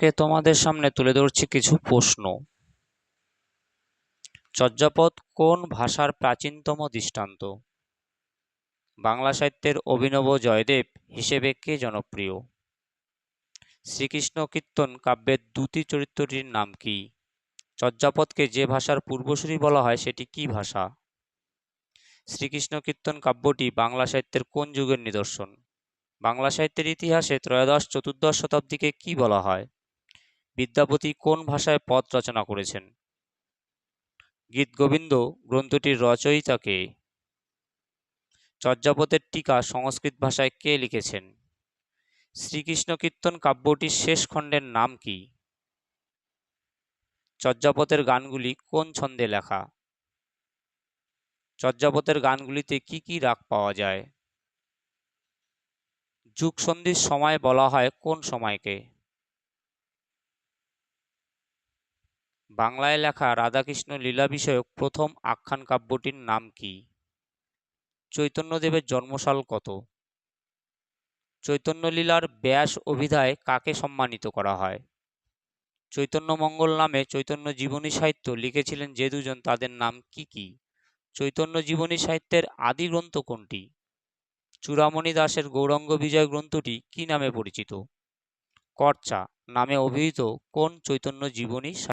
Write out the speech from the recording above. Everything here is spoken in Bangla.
আজকে তোমাদের সামনে তুলে ধরছি কিছু প্রশ্ন। চর্যাপদ কোন ভাষার প্রাচীনতম দৃষ্টান্ত? বাংলা সাহিত্যের অভিনব জয়দেব হিসেবে কে জনপ্রিয়? শ্রীকৃষ্ণ কীর্তন কাব্যের দুটি চরিত্রটির নাম কি? চর্যাপদকে যে ভাষার পূর্বসূরি বলা হয় সেটি কি ভাষা? শ্রীকৃষ্ণ কীর্তন কাব্যটি বাংলা সাহিত্যের কোন যুগের নিদর্শন? বাংলা সাহিত্যের ইতিহাসে ত্রয়োদশ চতুর্দশ শতাব্দীকে কি বলা হয়? বিদ্যাপতি কোন ভাষায় পদ রচনা করেছেন? গীতগোবিন্দ গ্রন্থটির রচয়িতা কে চর্যাপদের টিকা সংস্কৃত ভাষায় কে লিখেছেন? শ্রীকৃষ্ণ কীর্তন কাব্যটির শেষ খণ্ডের নাম কি? চর্যাপদের গানগুলি কোন ছন্দে লেখা? চর্যাপদের গানগুলিতে কি কি রাগ পাওয়া যায়? যুগ সন্ধির সময় বলা হয় কোন সময়কে? বাংলায় লেখা রাধাকৃষ্ণ লীলা বিষয়ক প্রথম আখ্যান কাব্যটির নাম কি? চৈতন্যদেবের জন্মসাল কত? চৈতন্য লীলার ব্যাস অভিধায় কাকে সম্মানিত করা হয়? চৈতন্য মঙ্গল নামে চৈতন্য জীবনী সাহিত্য লিখেছিলেন যে দুজন, তাদের নাম কি কি? চৈতন্য জীবনী সাহিত্যের আদি গ্রন্থ কোনটি? চূড়ামণি দাসের গৌরাঙ্গ বিজয় গ্রন্থটি কি নামে পরিচিত? কর্চা নামে অভিহিত কোন চৈতন্য জীবনী